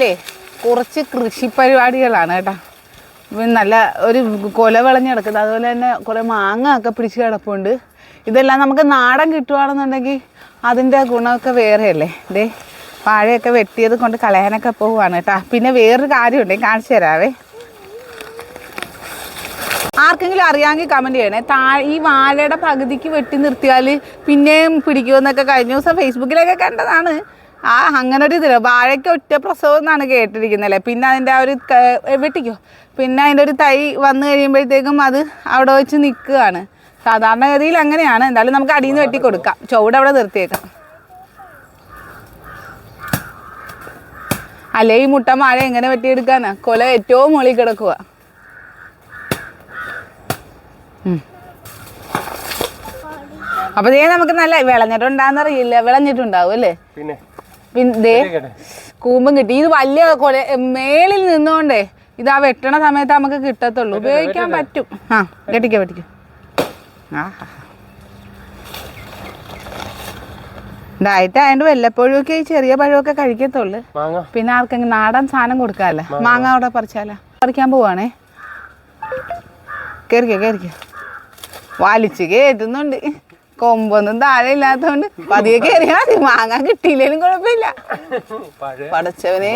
പറമ്പിലേ കുറച്ച് കൃഷി പരിപാടികളാണ് കേട്ടോ. നല്ല ഒരു കൊല വിളഞ്ഞ് കിടക്കുന്നത് അതുപോലെ തന്നെ കുറേ മാങ്ങ ഒക്കെ പിടിച്ച് കിടപ്പുണ്ട്. ഇതെല്ലാം നമുക്ക് നാടൻ കിട്ടുവാണെന്നുണ്ടെങ്കിൽ അതിന്റെ ഗുണമൊക്കെ വേറെയല്ലേ? ഇതേ വാഴയൊക്കെ വെട്ടിയത് കൊണ്ട് കളയാനൊക്കെ പോവുകയാണ് കേട്ടോ. പിന്നെ വേറൊരു കാര്യമുണ്ട്. കാണിച്ചു തരാവേ. ആർക്കെങ്കിലും അറിയാമെങ്കിൽ കമന്റ് ചെയ്യണേ. താ ഈ വാഴയുടെ പകുതിക്ക് വെട്ടി നിർത്തിയാൽ പിന്നെയും പിടിക്കുമെന്നൊക്കെ കഴിഞ്ഞ ദിവസം ഫേസ്ബുക്കിലൊക്കെ കണ്ടതാണ്. ആ അങ്ങനെ ഒരു ഇതില്ല വാഴയ്ക്ക് ഒറ്റ പ്രസവം എന്നാണ് കേട്ടിരിക്കുന്നല്ലേ? പിന്നെ അതിന്റെ ആ ഒരു വെട്ടിക്കോ? പിന്നെ അതിന്റെ ഒരു തൈ വന്നു കഴിയുമ്പോഴത്തേക്കും അത് അവിടെ വെച്ച് നിൽക്കുകയാണ്. സാധാരണഗതിയിൽ അങ്ങനെയാണ്. എന്തായാലും നമുക്ക് അടിയിൽ നിന്ന് വെട്ടി കൊടുക്കാം. ചുവട് അവിടെ നിർത്തിയേക്കാം. അല്ലെ ഈ മുട്ട മാഴ എങ്ങനെ വെട്ടിയെടുക്കാനാ? കൊല ഏറ്റവും മുകളിൽ കിടക്കുക അപ്പൊ ദേ നമുക്ക് നല്ല വിളഞ്ഞിട്ടുണ്ടാന്നറിയില്ല വിളഞ്ഞിട്ടുണ്ടാവും അല്ലേ? പിന്നെ? പിന്നെ കൂമ്പം കിട്ടി. ഇത് വലിയ കൊല മേളിൽ നിന്നോണ്ടേ ഇത് ആ വെട്ടണ സമയത്ത് നമുക്ക് കിട്ടത്തുള്ളൂ. ഉപയോഗിക്കാൻ പറ്റും. ആ വെട്ടിക്കോ വെട്ടിക്കോ. ആ ഡയറ്റ് ആയതുകൊണ്ട് വല്ലപ്പോഴും ഒക്കെ ഈ ചെറിയ പഴമൊക്കെ കഴിക്കത്തുള്ളു. പിന്നെ ആർക്കെങ്കിലും നാടൻ സാധനം കൊടുക്കാല്ലേ? മാങ്ങ. അവിടെ പറിച്ചാലോ? പറിക്കാൻ പോവാണേ. കയറിക്കോ കയറിക്കോ വാലിച്ച് കയറ്റുന്നുണ്ട് കൊമ്പൊന്നും താഴെ ഇല്ലാത്തോണ്ട് പതിയെ കയറിയാ മതി. മാങ്ങ കിട്ടിയില്ലേലും കുഴപ്പമില്ല. പടച്ചവനെ.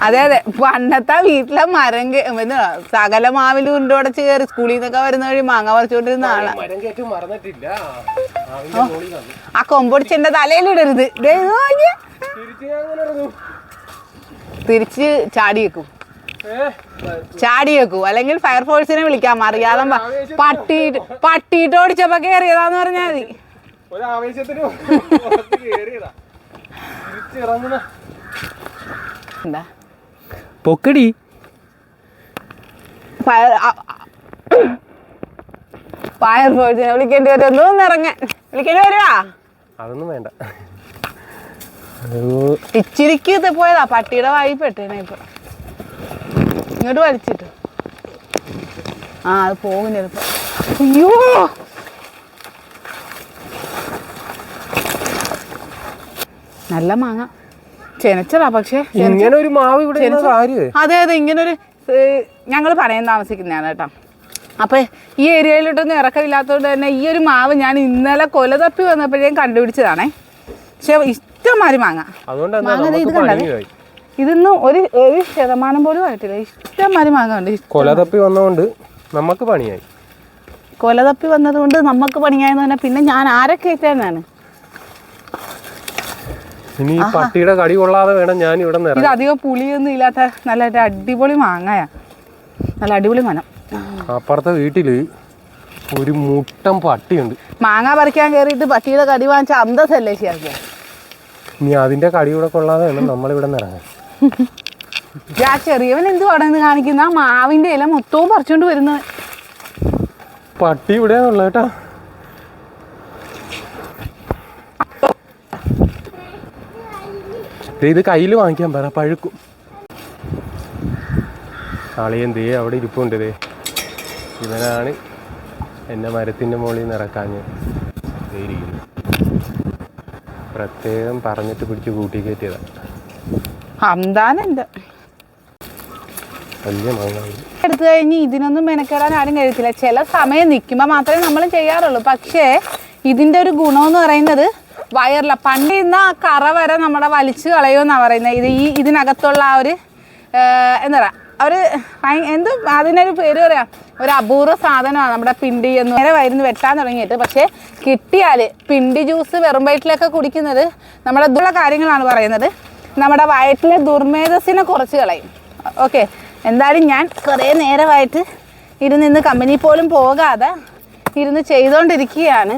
അതെ അതെ. പണ്ടത്തെ വീട്ടിലെ മരം സകല മാവിൽ ഉണ്ടോടച്ച് കയറി സ്കൂളിൽ നിന്നൊക്കെ വരുന്ന വഴി മാങ്ങ പറിച്ചുകൊണ്ടിരുന്ന ആളാ. ആ. കൊമ്പൊടിച്ചെന്റെ തലയിലിടരുത്. തിരിച്ച് ചാടി വെക്കും. ചാടി വെക്കും. അല്ലെങ്കിൽ ഫയർഫോഴ്സിനെ വിളിക്കാം. അറിയാതെ പട്ടി പട്ടിയിട്ട് ഓടിച്ചപ്പോ കേറിയതാന്ന് പറഞ്ഞാൽ മതി. ഒരു ആവേശത്തിന് എന്താ? പൊക്കടി. ഫയർ ഫയർഫോഴ്സിനെ വിളിക്കേണ്ടി വരും. ഒന്നും ഇറങ്ങാൻ. വിളിക്കേണ്ടി വരുവാ? അതൊന്നും വേണ്ട. ഇച്ചിരിക്ക് പോയതാ. പട്ടിയുടെ വായി പെട്ടേനെ ഇപ്പൊ. ഇങ്ങോട്ട് വലിച്ചിട്ട്. ആ അത് പോകും ചിലപ്പോ. അയ്യോ! നല്ല മാങ്ങ. ചെനച്ചതാ പക്ഷേ ഇങ്ങനെ ഒരു മാവ് ഇവിടെ അതെ അതെ ഇങ്ങനൊരു ഞങ്ങൾ പറയാൻ താമസിക്കുന്നതാണ് കേട്ടോ. അപ്പൊ ഈ ഏരിയയിലോട്ടൊന്നും ഇറക്കമില്ലാത്തതുകൊണ്ട് തന്നെ ഈ ഒരു മാവ് ഞാൻ ഇന്നലെ കൊല തപ്പി വന്നപ്പോഴേ കണ്ടുപിടിച്ചതാണേ. പക്ഷെ ഇഷ്ടംമാതിരി മാങ്ങ. മാങ്ങ ഇത് കണ്ടത് ഇതൊന്നും ഒരു ഒരു ശതമാനം പോലും ആയിട്ടില്ല. ഇഷ്ടംമാതിരി മാങ്ങ ഉണ്ട് ഇഷ്ടം. കൊല തപ്പി വന്നതുകൊണ്ട് നമുക്ക് പണിയായി. കൊല തപ്പി വന്നതുകൊണ്ട് നമുക്ക് പണിയായെന്ന് പറഞ്ഞാൽ പിന്നെ ഞാൻ ആരെ കയറ്റാനാണ്? ഇനി ഈ പട്ടിയുടെ കടി കൊള്ളാതെ വേണം ഞാൻ ഇവിടെ ഇത് അധികം പുളിയൊന്നും ഇല്ലാത്ത നല്ല ഒരു അടിപൊളി മാങ്ങയാ. നല്ല അടിപൊളി മനം. അപ്പുറത്തെ വീട്ടിൽ ഒരു മുട്ടം പട്ടിയുണ്ട്. മാങ്ങ പറിക്കാൻ കയറിയിട്ട് പട്ടിയുടെ കടി വാങ്ങിച്ച അന്തസ്സല്ലേ ശരിയാക്കിയ ഇനി അതിന്റെ കടി കൂടെ കൊള്ളാതെ വേണം നമ്മളിവിടെ നിന്ന് ഇറങ്ങാൻ. ആ ചെറിയവൻ എന്ത് പടം കാണിക്കുന്ന ആ മാവിന്റെ ഇല മൊത്തവും പറിച്ചോണ്ട് വരുന്നത്. പട്ടി ഇവിടെ കേട്ടാ. ഇത് കയ്യിൽ വാങ്ങിക്കാൻ പറ പഴുക്കും. അളിയൻ ദേ അവിടെ ഇരിപ്പുണ്ട് ഇതേ ഇവനാണ് എന്നെ മരത്തിന്റെ മുകളിൽ നിന്ന് പ്രത്യേകം പറഞ്ഞിട്ട് പിടിച്ച് കൂട്ടി കയറ്റിയതാ. ഹംദാനുണ്ട് എടുത്തു കഴിഞ്ഞ് ഇതിനൊന്നും മെനക്കെടാൻ ആരും കഴിയത്തില്ല ചില സമയം നിൽക്കുമ്പോൾ മാത്രമേ നമ്മൾ ചെയ്യാറുള്ളൂ. പക്ഷേ ഇതിന്റെ ഒരു ഗുണമെന്ന് പറയുന്നത് വയറില. പണ്ട് ഇന്ന് ആ കറ വരെ നമ്മുടെ വലിച്ചു കളയുമെന്നാണ് പറയുന്നത്. ഇത് ഈ ഇതിനകത്തുള്ള ആ ഒരു എന്താ പറയുക ഒരു എന്ത് അതിനൊരു പേര് പറയാം ഒരു അപൂർവ സാധനമാണ് നമ്മുടെ പിണ്ടി എന്ന്. നേരെ വയറിന്ന് വെട്ടാൻ തുടങ്ങിയിട്ട്. പക്ഷേ കിട്ടിയാൽ പിണ്ടി ജ്യൂസ് വെറും വയറ്റിലൊക്കെ കുടിക്കുന്നത് നമ്മുടെ ഇതുള്ള കാര്യങ്ങളാണ് പറയുന്നത്. നമ്മുടെ വയറ്റിലെ ദുർമേധസ്സിനെ കുറച്ച് കളയും. ഓക്കെ എന്തായാലും ഞാൻ കുറേ നേരമായിട്ട് ഇരുന്ന് ഇന്ന് കമ്പനി പോലും പോകാതെ ഇരുന്ന് ചെയ്തുകൊണ്ടിരിക്കുകയാണ്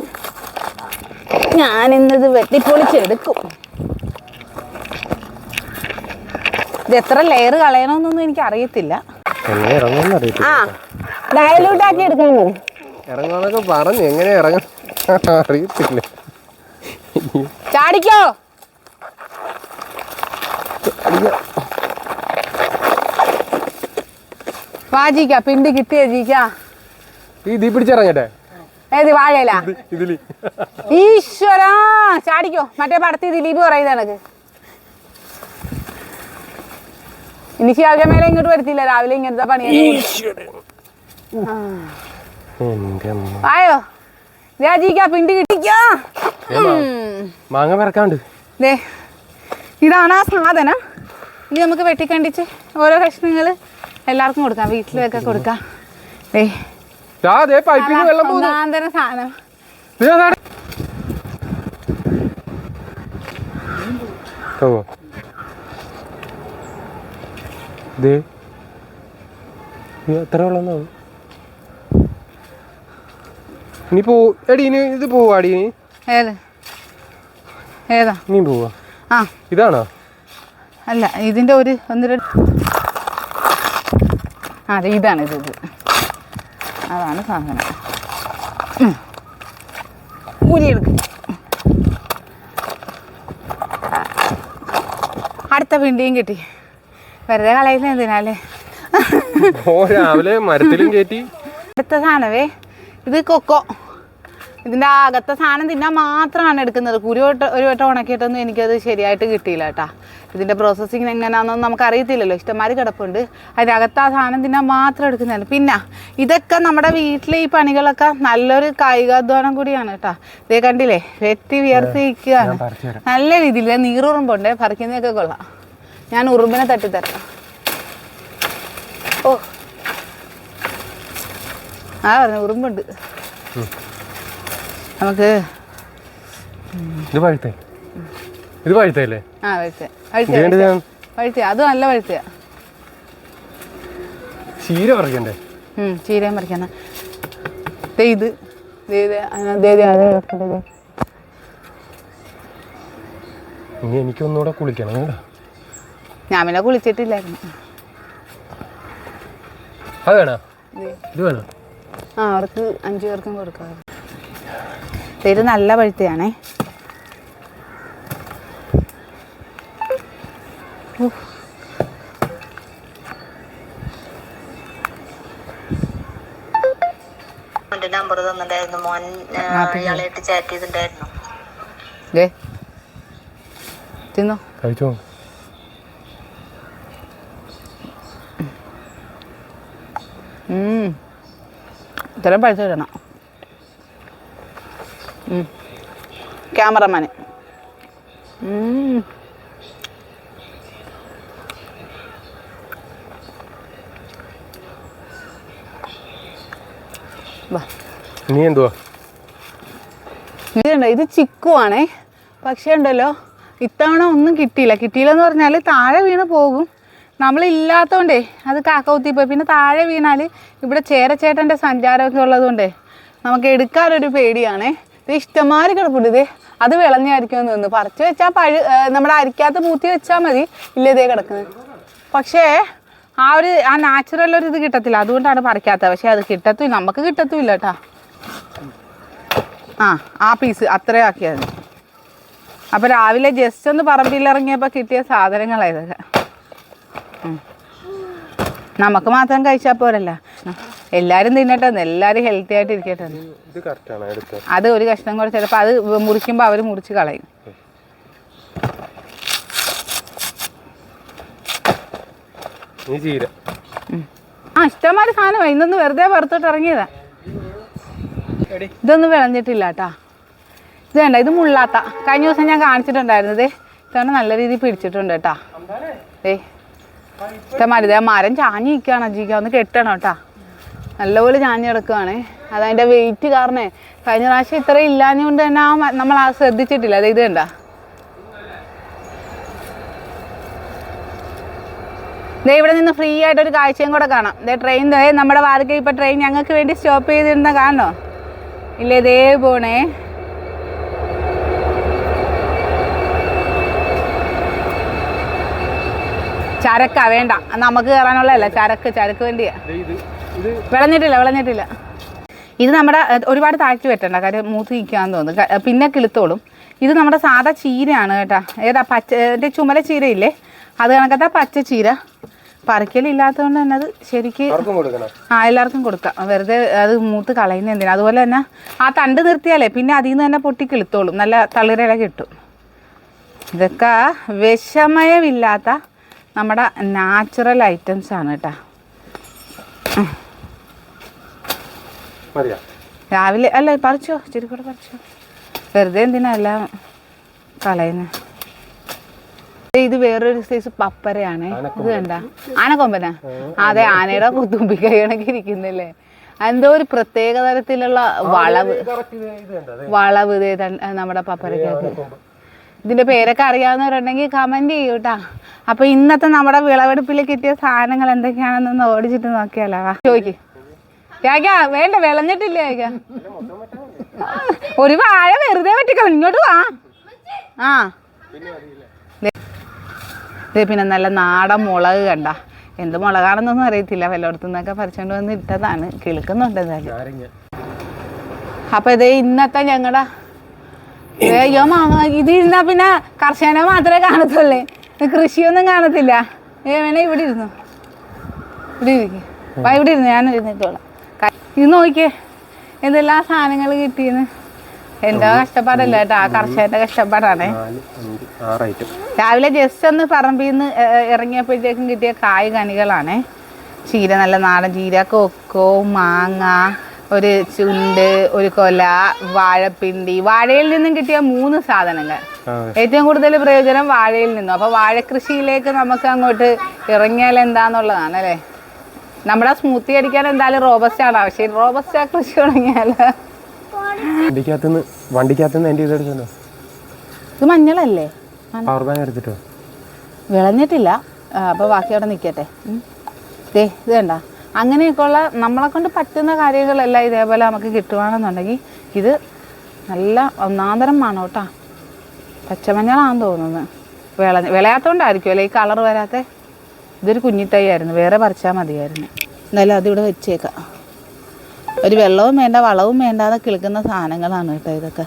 ഞാനിന്നത് വെട്ടിപ്പൊളിച്ചെടുക്കും ഇത് എത്ര ലെയർ കളയണമെന്നൊന്നും എനിക്ക് അറിയത്തില്ല. ആ ഡയലൂട്ട് ആക്കി എടുക്കാമോ ഇറങ്ങാന്നൊക്കെ പറഞ്ഞു എങ്ങനെ ഇറങ്ങാൻ അറിയത്തില്ല. ചാടിക്കോ? വാ ജീക്ക പിണ്ടി കിട്ടിയ ജീക്ക. ഈ ദീ പിടിച്ചിറങ്ങട്ടെ? ഏത് വാഴയില? ഇതിലി. ഈശ്വരാ ചാടിക്കോ. മറ്റേ പടത്തി ദിലീപ് പറയുന്ന എനക്ക് ഇനി മേലെ ഇങ്ങോട്ട് വരുത്തില്ല. രാവിലെ ഇങ്ങനത്തെ പണി. ആയോ രാജിക്ക പിണ്ടി കിട്ടിക്കോ. മാങ്ങ പറക്കാണ്ട് ഇതാണ് ആ സാധനം. ഇത് നമുക്ക് വെട്ടിക്കണ്ടിച്ച് ഓരോ കഷ്ണങ്ങൾ എല്ലാവർക്കും കൊടുക്കാം. വീട്ടിലൊക്കെ കൊടുക്കാം. പോകുന്നു. ഒന്നാന്തരം സാധനം. എത്ര വെള്ളം ഇനി പോ എടി ഇനി ഇത് പോവാടി ഇനി. ഏത്? ഏതാ? നീ പോവാ. ആ. ഇതാണോ? അല്ല ഇതിന്റെ ഒരു ഒന്ന് രണ്ട്. ആ, അതെ ഇതാണ് ഇത് ഇത്. അതാണ് സാധനം. ഊരിയെടുക്കും അടുത്ത പിണ്ടിയും കിട്ടി. വെറുതെ കളയുന്ന എന്തിനാലേ? രാവിലെ മരത്തിലും കയറ്റി. അടുത്ത സാധനവേ ഇത് കൊക്കോ. ഇതിന്റെ അകത്തെ സാധനം തിന്നാൻ മാത്രമാണ് എടുക്കുന്നത്. കുരു വട്ട ഒരു വട്ടം ഉണക്കിയിട്ടൊന്നും എനിക്കത് ശരിയായിട്ട് കിട്ടിയില്ല കേട്ടാ. ഇതിന്റെ പ്രോസസ്സിങ് എങ്ങനെയാണെന്നൊന്നും നമുക്ക് അറിയത്തില്ലല്ലോ ഇഷ്ടംമാതിരി കിടപ്പുണ്ട്. അതിനകത്ത് ആ സാധനം തിന്നാൻ മാത്രം എടുക്കുന്നതാണ്. പിന്നെ ഇതൊക്കെ നമ്മുടെ വീട്ടിലെ ഈ പണികളൊക്കെ നല്ലൊരു കായികാധ്വാനം കൂടിയാണ് കേട്ടാ. ഇതേ കണ്ടില്ലേ? വെറ്റി വിയർത്ത് ഇരിക്കുകയാണ് പറിച്ചു തരാം. നല്ല രീതിയിൽ നീറുറുമ്പുണ്ട് പറിക്കുന്നതൊക്കെ കൊള്ളാം. ഞാൻ ഉറുമ്പിനെ തട്ടിത്തരാം ഓ. ആ പറഞ്ഞു ഉറുമ്പുണ്ട്. നമുക്ക് ഇത് പഴുത്തേ. ഇത് പഴുത്തല്ലേ ആ വഴുത്ത അത് നല്ല വഴുത്ത ചീര പറിക്കണ്ടേ? ചീരയും പറിക്കുന്ന ഇത്. ഇനി എനിക്കൊന്നുകൂടെ കുളിക്കണം കേട്ടോ. ഞാൻ പിന്നെ കുളിച്ചിട്ടില്ലായിരുന്നു. അത് വേണോ? ഇത് വേണോ? ആ അവർക്ക് അഞ്ചു പേർക്കും കൊടുക്കാം. ദേ ഇത് നല്ല പഴുത്തയാണേ. നമ്പർ തന്നിട്ടുണ്ടായിരുന്നു. മോൻ ഇയാളായിട്ട് ചാറ്റ് ചെയ്തിട്ടുണ്ടായിരുന്നു. തിന്നോ? കഴിച്ചോ? ഉം. ഇത്രയും പഴുത്ത ഇടണം ക്യാമറമാന്. നീ എന്തുവാ? ഇതുണ്ട്? ഇത് ചിക്കുവാണേ. പക്ഷേ ഉണ്ടല്ലോ ഇത്തവണ ഒന്നും കിട്ടിയില്ല. കിട്ടിയില്ലെന്ന് പറഞ്ഞാൽ താഴെ വീണ് പോകും. നമ്മളില്ലാത്തതുകൊണ്ടേ അത് കാക്കൗത്തിപ്പോയി പിന്നെ താഴെ വീണാൽ ഇവിടെ ചേരച്ചേട്ടന്റെ സഞ്ചാരമൊക്കെ ഉള്ളതുകൊണ്ടേ നമുക്ക് എടുക്കാനൊരു പേടിയാണേ. ഇത് ഇഷ്ടമാതിരി കിടപ്പുണ്ട്. ഇതേ അത് വിളഞ്ഞായിരിക്കും നിന്ന് പറിച്ച് വെച്ചാൽ പഴു നമ്മുടെ അരിക്കകത്ത് മൂത്തി വെച്ചാൽ മതി. ഇല്ലതേ കിടക്കുന്നത്. പക്ഷേ ആ ഒരു ആ നാച്ചുറൽ ഒരു ഇത് കിട്ടത്തില്ല. അതുകൊണ്ടാണ് പറിക്കാത്തത്. പക്ഷേ അത് കിട്ടത്തും നമുക്ക് കിട്ടത്തുമില്ല കേട്ടാ. ആ ആ പീസ് അത്രയും ആക്കിയത് അപ്പൊ രാവിലെ ജസ്റ്റ് ഒന്ന് പറമ്പിലിറങ്ങിയപ്പോൾ കിട്ടിയ ഉം. നമുക്ക് മാത്രം കഴിച്ചാൽ പോരല്ല. എല്ലാവരും തിന്നട്ടെ എല്ലാരും എല്ലാവരും ഹെൽത്തി ആയിട്ട് ഇരിക്കട്ടെ. അത് ഒരു കഷ്ണം കൂടെ ചിലപ്പോൾ അത് മുറിക്കുമ്പോൾ അവർ മുറിച്ച് കളയും. ആ ഇഷ്ടംമാതിരി സാധനമാണ് ഇന്നൊന്ന് വെറുതെ പുറത്തോട്ട് ഇറങ്ങിയതാ. ഇതൊന്നും വിളഞ്ഞിട്ടില്ല കേട്ടാ ഇത് വേണ്ട ഇത് മുള്ളാത്ത. കഴിഞ്ഞ ദിവസം ഞാൻ കാണിച്ചിട്ടുണ്ടായിരുന്നത് ഇത്തവണ നല്ല രീതിയിൽ പിടിച്ചിട്ടുണ്ട് കേട്ടാ ഏ ഇഷ്ടംമാതിരി. മരം ചാഞ്ഞ് നിൽക്കുകയാണ് അജിക്ക. ഒന്ന് കെട്ടണം കേട്ടാ നല്ലപോലെ ചാഞ്ഞ് കിടക്കുകയാണ് അതതിന്റെ വെയിറ്റ് കാരണേ. കഴിഞ്ഞ പ്രാവശ്യം ഇത്ര ഇല്ലാഞ്ഞുകൊണ്ട് തന്നെ ആ നമ്മൾ ആ ശ്രദ്ധിച്ചിട്ടില്ല. അത് ഇത് കണ്ട. ദേ ഇവിടെ നിന്ന് ഫ്രീ ആയിട്ട് ഒരു കാഴ്ചയും കൂടെ കാണാം. ദേ ട്രെയിൻ ദേ നമ്മുടെ വാതിക്കൽ ഇപ്പം ട്രെയിൻ ഞങ്ങൾക്ക് വേണ്ടി സ്റ്റോപ്പ് ചെയ്തിരുന്ന കാണോ ഇല്ലേ ദേ പോണേ. ചരക്ക വേണ്ട. നമുക്ക് കയറാനുള്ളതല്ല ചരക്ക് ചരക്ക് വേണ്ടിയാ. ഇത് ഇത്. വിളഞ്ഞിട്ടില്ല വിളഞ്ഞിട്ടില്ല ഇത് നമ്മുടെ ഒരുപാട് താഴ്ത്തി വെട്ടണ്ട കാര്യം മൂത്ത് നിൽക്കാന്ന് തോന്നുന്നു. പിന്നെ കിളുത്തോളും. ഇത് നമ്മുടെ സാധാ ചീരയാണ് കേട്ടോ. ഏതാ പച്ച എന്റെ ചുമല ചീരയില്ലേ? അത് കണക്കത്താ പച്ച ചീര. പറിക്കലില്ലാത്തതുകൊണ്ട് തന്നെ അത് ശരിക്ക് ആ എല്ലാവർക്കും കൊടുക്കാം. വെറുതെ അത് മൂത്ത് കളയുന്ന എന്തിനാ? അതുപോലെ തന്നെ ആ തണ്ട് നിർത്തിയാലേ പിന്നെ അതിൽ നിന്ന് തന്നെ പൊട്ടി കിളുത്തോളും. നല്ല തളിരില കിട്ടും. ഇതൊക്കെ വിഷമയമില്ലാത്ത നമ്മുടെ നാച്ചുറൽ ഐറ്റംസ് ആണ് കേട്ടോ. രാവിലെ അല്ല പറിച്ചോ ഇച്ചിരി കൂടെ പറിച്ചോ. വെറുതെ എന്തിനാ എല്ലാം കളയുന്നത് ഇത് വേറൊരു സൈസ് പപ്പരയാണ്. ഇത് കണ്ട? ആനക്കൊമ്പനാ? അതെ ആനയുടെ കുത്തുമ്പി കണക്ക് ഇരിക്കുന്നില്ലേ? എന്തോ ഒരു പ്രത്യേക തരത്തിലുള്ള വളവ്. വളവ് നമ്മുടെ പപ്പരക്കകത്ത് ഇതിന്റെ പേരൊക്കെ അറിയാവുന്നവരുണ്ടെങ്കിൽ കമന്റ് ചെയ്യൂ കേട്ടാ അപ്പൊ ഇന്നത്തെ നമ്മുടെ വിളവെടുപ്പിൽ കിട്ടിയ സാധനങ്ങൾ എന്തൊക്കെയാണെന്നൊന്ന് ഓടിച്ചിട്ട് നോക്കിയാലോ? ചോദിക്ക് കേക്ക വേണ്ട വിളഞ്ഞിട്ടില്ല കേക്ക ഒരു വാഴ വെറുതെ വെട്ടിക്കള ഇങ്ങോട്ട് വാ. ആ. പിന്നെ നല്ല നാടൻ മുളക് കണ്ട. എന്ത് മുളകാണെന്നൊന്നും അറിയത്തില്ല. വല്ലയിടത്തു നിന്നൊക്കെ പറിച്ചോണ്ട് വന്ന് ഇട്ടതാണ്. കിളുക്കുന്നുണ്ട് എന്തായാലും. അപ്പൊ ഇത് ഇന്നത്തെ ഞങ്ങളുടെ ഇത് ഇരുന്നാ പിന്നെ കർഷകനെ മാത്രമേ കാണത്തുള്ളേ. കൃഷിയൊന്നും കാണത്തില്ല. ഏ വേണേ ഇവിടെ ഇരുന്നു. ഇവിടെ ഇരിക്കും. ഇവിടെ ഇരുന്നു. ഞാൻ ഇരുന്നിട്ടോളാം. ഇത് നോക്കിയേ. എന്തെല്ലാം സാധനങ്ങൾ കിട്ടിയെന്ന്. എന്റെ കഷ്ടപ്പാടല്ല കേട്ടോ. ആ കർഷകന്റെ കഷ്ടപ്പാടാണേ. രാവിലെ ജസ്റ്റ് ഒന്ന് പറമ്പിൽ നിന്ന് ഇറങ്ങിയപ്പോഴത്തേക്കും കിട്ടിയ കായ് കനികളാണേ ചീര നല്ല നാടൻ ചീര കൊക്കോ മാങ്ങ ഒരു ചുണ്ട് ഒരു കൊല വാഴപ്പിണ്ടി. വാഴയിൽ നിന്നും കിട്ടിയ മൂന്ന് സാധനങ്ങൾ. ഏറ്റവും കൂടുതൽ പ്രയോജനം വാഴയിൽ നിന്നും. അപ്പോൾ വാഴക്കൃഷിയിലേക്ക് നമുക്ക് അങ്ങോട്ട് ഇറങ്ങിയാൽ എന്താന്നുള്ളതാണ് അല്ലേ? നമ്മുടെ സ്മൂത്തി അടിക്കാൻ എന്തായാലും റോബസ്റ്റ് ആണ് ആവശ്യം റോബസ്റ്റാ കൃഷി തുടങ്ങിയാൽ. ഇത് മഞ്ഞളല്ലേ? വിളഞ്ഞിട്ടില്ല. അപ്പൊ ബാക്കി അവിടെ നിക്കട്ടെ ദേ ഇത് കണ്ട? അങ്ങനെയൊക്കെയുള്ള നമ്മളെ കൊണ്ട് പറ്റുന്ന കാര്യങ്ങളെല്ലാം ഇതേപോലെ നമുക്ക് കിട്ടുകയാണെന്നുണ്ടെങ്കിൽ ഇത് നല്ല ഒന്നാന്തരം മണം കേട്ടോ പച്ചമഞ്ഞളാണെന്ന് തോന്നുന്നത് വിള വിളയാത്തോണ്ടായിരിക്കും അല്ലേ ഈ കളർ വരാത്ത? ഇതൊരു കുഞ്ഞിത്തൈ ആയിരുന്നു വേറെ പറിച്ചാൽ മതിയായിരുന്നു. എന്തായാലും അതിവിടെ വെച്ചേക്കാം. ഒരു വെള്ളവും വേണ്ട വളവും വേണ്ടാതെ കിളിക്കുന്ന സാധനങ്ങളാണ് കേട്ടോ ഇതൊക്കെ.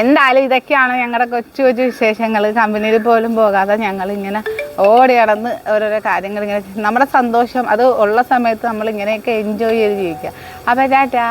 എന്തായാലും ഇതൊക്കെയാണ് ഞങ്ങളുടെ കൊച്ചു കൊച്ചു വിശേഷങ്ങൾ കമ്പനിയിൽ പോലും പോകാതെ ഞങ്ങൾ ഇങ്ങനെ ഓടി നടന്ന് ഓരോരോ കാര്യങ്ങൾ ഇങ്ങനെ നമ്മുടെ സന്തോഷം അത് ഉള്ള സമയത്ത് നമ്മൾ ഇങ്ങനെയൊക്കെ എൻജോയ് ചെയ്ത് ജീവിക്കുക. അപ്പോൾ ടാറ്റാ.